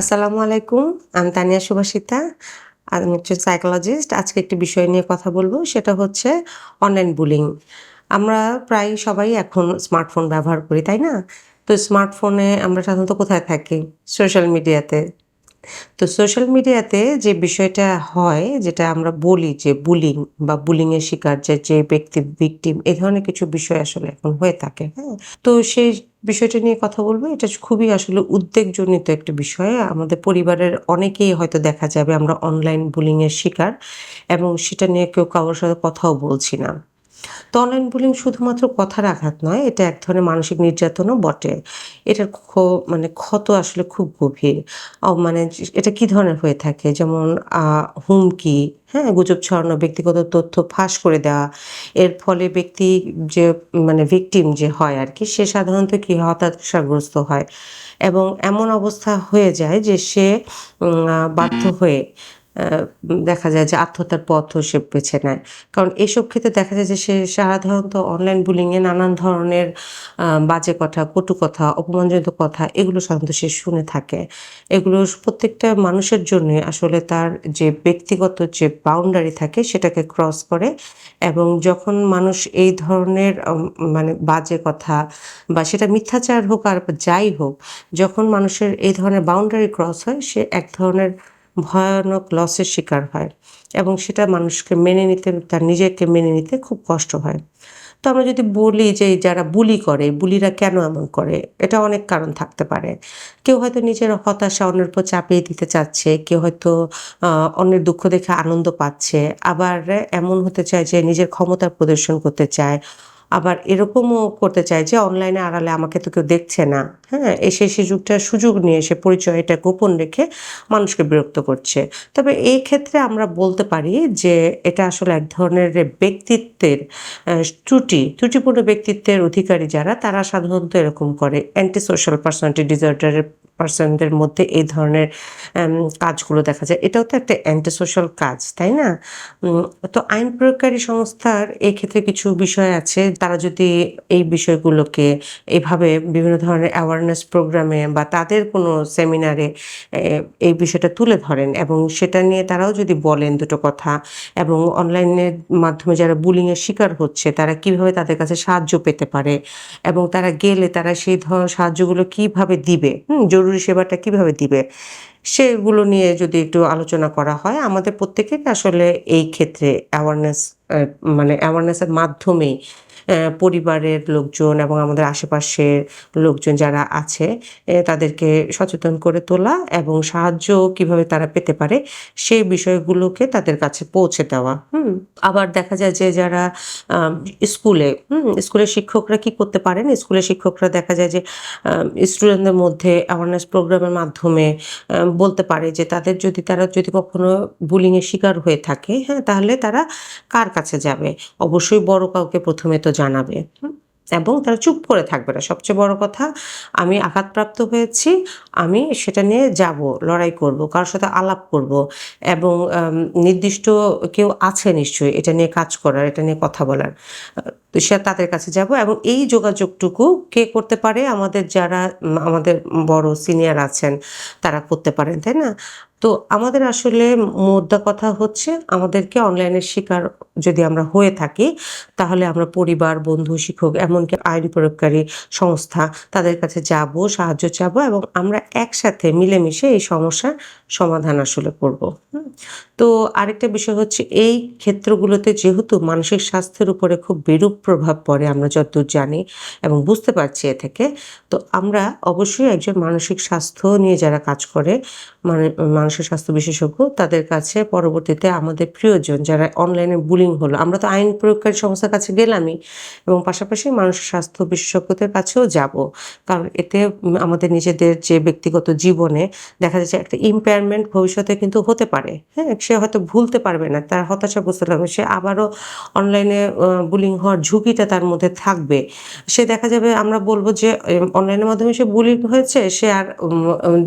আসসালামু আলাইকুম, আমি তানিয়া সুভাষিতা, আমি হচ্ছে সাইকোলজিস্ট আজকে একটি বিষয় নিয়ে কথা বলব, সেটা হচ্ছে অনলাইন বুলিং আমরা প্রায় সবাই এখন স্মার্টফোন ব্যবহার করি, তাই না? তো স্মার্টফোনে আমরা সাধারণত কোথায় থাকি? সোশ্যাল মিডিয়াতে তো সোশ্যাল মিডিয়াতে যে বিষয়টা হয়, যেটা আমরা বলি যে বুলিং বা বুলিংয়ের শিকার যে যে ব্যক্তি ভিকটিম এ ধরনের কিছু বিষয় আসলে এখন হয়ে থাকে হ্যাঁ? তো সেই বিষয়টা নিয়ে কথা বলব। এটা খুবই আসলে উদ্বেগজনিত একটা বিষয়। আমাদের পরিবারের অনেকেই হয়তো দেখা যাবে আমরা অনলাইন বুলিংয়ের শিকার এবং সেটা নিয়ে কেউ কারোর সাথে কথাও বলছি না। তো অনলাইন বুলিং শুধুমাত্র কথার আঘাত নয়, এটা এক ধরনের মানসিক নির্যাতনও বটে। এটার মানে ক্ষত আসলে খুব গভীর। মানে এটা কি ধরনের হয়ে থাকে? যেমন হুমকি হ্যাঁ গুজব ছড়ানো, ব্যক্তিগত তথ্য ফাঁস করে দেওয়া। এর ফলে ব্যক্তি যে মানে ভিকটিম যে হয় আর কি সে সাধারণত কি হতাশাগ্রস্ত হয়। এবং এমন অবস্থা হয়ে যায় যে সে বাধ্য হয়ে দেখা যায় যে আত্মহত্যার পথও সে বেছে নেয়। কারণ এসব ক্ষেত্রে দেখা যায় যে সে সাধারণত অনলাইন বুলিংয়ে নানান ধরনের বাজে কথা, কটু কথা, অপমানজনিত কথা, এগুলো সাধারণত সে শুনে থাকে। এগুলো প্রত্যেকটা মানুষের জন্য আসলে তার যে ব্যক্তিগত যে বাউন্ডারি থাকে সেটাকে ক্রস করে এবং যখন মানুষ এই ধরনের মানে বাজে কথা বা সেটা মিথ্যাচার হোক আর যাই হোক, যখন মানুষের এই ধরনের বাউন্ডারি ক্রস হয়, সে এক ধরনের ভয়ানক লসের শিকার হয় এবং সেটা মানুষকে মেনে নিতে, তার নিজেকে মেনে নিতে খুব কষ্ট হয়। তো আমরা যদি বলি যে যারা বুলি করে, বুলিরা কেন এমন করে? এটা অনেক কারণ থাকতে পারে। কেউ হয়তো নিজের হতাশা অন্যের উপর চাপিয়ে দিতে চাচ্ছে, কেউ হয়তো অন্যের দুঃখ দেখে আনন্দ পাচ্ছে, আবার এমন হতে চায় যে নিজের ক্ষমতা প্রদর্শন করতে চায়, আবার এরকমও করতে চায় যে অনলাইনে আড়ালে আমাকে তো কেউ দেখছে না। হ্যাঁ এসে সুযোগটা সুযোগ নিয়ে এসে পরিচয়টা গোপন রেখে মানুষকে বিরক্ত করছে। তবে এই ক্ষেত্রে আমরা বলতে পারি যে এটা আসলে এক ধরনের ব্যক্তিত্বের ত্রুটি। ত্রুটিপূর্ণ ব্যক্তিত্বের অধিকারী যারা, তারা সাধারণত এরকম করে। অ্যান্টি সোশ্যাল পার্সোনালিটি ডিসঅর্ডারের পার্সনদের মধ্যে এই ধরনের কাজগুলো দেখা যায়। এটাও তো একটা অ্যান্টি সোশ্যাল কাজ, তাই না? তো আইন প্রয়োগকারী সংস্থার এই ক্ষেত্রে কিছু বিষয় আছে। তারা যদি এই বিষয়গুলোকে এইভাবে বিভিন্ন ধরনের অ্যাওয়ারনেস প্রোগ্রামে বা তাদের কোনো সেমিনারে এই বিষয়টা তুলে ধরেন এবং সেটা নিয়ে তারাও যদি বলেন দুটো কথা এবং অনলাইনের মাধ্যমে যারা বুলিংয়ের শিকার হচ্ছে, তারা কীভাবে তাদের কাছে সাহায্য পেতে পারে এবং তারা গেলে তারা সেই ধর সাহায্যগুলো কীভাবে দিবে? হুম, জরুরি সেবাটা কীভাবে দিবে? সেগুলো নিয়ে যদি একটু আলোচনা করা হয়, আমাদের প্রত্যেকের আসলে এই ক্ষেত্রে অ্যাওয়ারনেস মানে অ্যাওয়ারনেসের মাধ্যমেই পরিবারের লোকজন এবং আমাদের আশেপাশের লোকজন যারা আছে তাদেরকে সচেতন করে তোলা এবং সাহায্য কীভাবে তারা পেতে পারে সেই বিষয়গুলোকে তাদের কাছে পৌঁছে দেওয়া। হুম, আবার দেখা যায় যে যারা স্কুলে, হুম, স্কুলের শিক্ষকরা কি করতে পারেন? স্কুলের শিক্ষকরা দেখা যায় যে স্টুডেন্টদের মধ্যে অ্যাওয়ারনেস প্রোগ্রামের মাধ্যমে বলতে পারে যে তাদের যদি তারা যদি কখনো বুলিংয়ের শিকার হয়ে থাকে হ্যাঁ তাহলে তারা কার কাছে যাবে? অবশ্যই বড় কাউকে প্রথমে তো জানাবে। এবং তারা চুপ করে থাকবে না। সবচেয়ে বড় কথা, আমি আঘাতপ্রাপ্ত হয়েছি, আমি সেটা নিয়ে যাব, লড়াই করব, কারোর সাথে আলাপ করব এবং নির্দিষ্ট কেউ আছে নিশ্চয়ই, এটা নিয়ে কাজ করার, এটা নিয়ে কথা বলার। তো সে তাদের কাছে যাব এবং এই যোগাযোগটুকু কে করতে পারে? আমাদের যারা আমাদের বড় সিনিয়র আছেন, তারা করতে পারেন, তাই না? তো আমাদের আসলে মোদ্দা কথা হচ্ছে, আমাদেরকে অনলাইনের শিকার যদি আমরা হয়ে থাকি, তাহলে আমরা পরিবার, বন্ধু, শিক্ষক, এমনকি আইন প্রয়োগকারী সংস্থা, তাদের কাছে যাব, সাহায্য চাবো এবং আমরা একসাথে মিলেমিশে এই সমস্যার সমাধান আসলে করব। তো আরেকটা বিষয় হচ্ছে, এই ক্ষেত্রগুলোতে যেহেতু মানসিক স্বাস্থ্যের উপরে খুব বিরূপ প্রভাব পড়ে, আমরা যতদূর জানি এবং বুঝতে পারছি এ থেকে। তো আমরা অবশ্যই একজন মানসিক স্বাস্থ্য নিয়ে যারা কাজ করে মানে মানসিক স্বাস্থ্য বিশেষজ্ঞ, তাদের কাছে পরবর্তীতে আমাদের প্রিয়জন যারা অনলাইনে বুলিং হলো, আমরা তো আইন প্রয়োগকারী সংস্থার কাছে গেলামই এবং পাশাপাশি মানসিক স্বাস্থ্য বিশেষজ্ঞদের কাছেও যাব। কারণ এতে আমাদের নিজেদের যে ব্যক্তিগত জীবনে দেখা যাচ্ছে একটা ইম্পেয়ারমেন্ট ভবিষ্যতে কিন্তু হতে পারে। হ্যাঁ সে হয়তো ভুলতে পারবে না, তার হতাশাগ্রস্ত লাগবে সে আবারও অনলাইনে বুলিং হওয়ার ঝুঁকিটা তার মধ্যে থাকবে। সে দেখা যাবে, আমরা বলব যে অনলাইনের মাধ্যমে সে বুলি হয়েছে, সে আর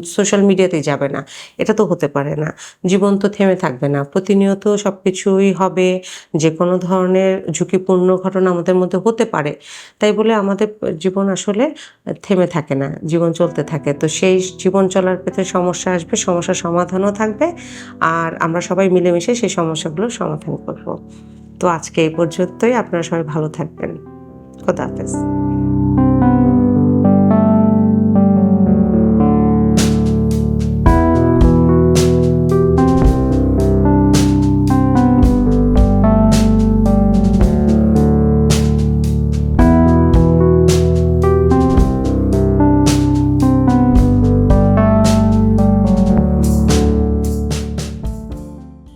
সোশ্যাল মিডিয়াতেই যাবে না। এটা তো হতে পারে না। জীবন তো থেমে থাকবে না। প্রতিনিয়ত সব কিছুই হবে যে কোনো ধরনের ঝুঁকিপূর্ণ ঘটনা আমাদের মধ্যে হতে পারে। তাই বলে আমাদের জীবন আসলে থেমে থাকে না, জীবন চলতে থাকে। তো সেই জীবন চলার পেতে সমস্যা আসবে, সমস্যার সমাধানও থাকবে। আর আমরা সবাই মিলেমিশে সেই সমস্যাগুলোর সমাধান করব। তো আজকে এই পর্যন্তই। আপনারা সবাই ভালো থাকবেন। খোদা হাফেজ।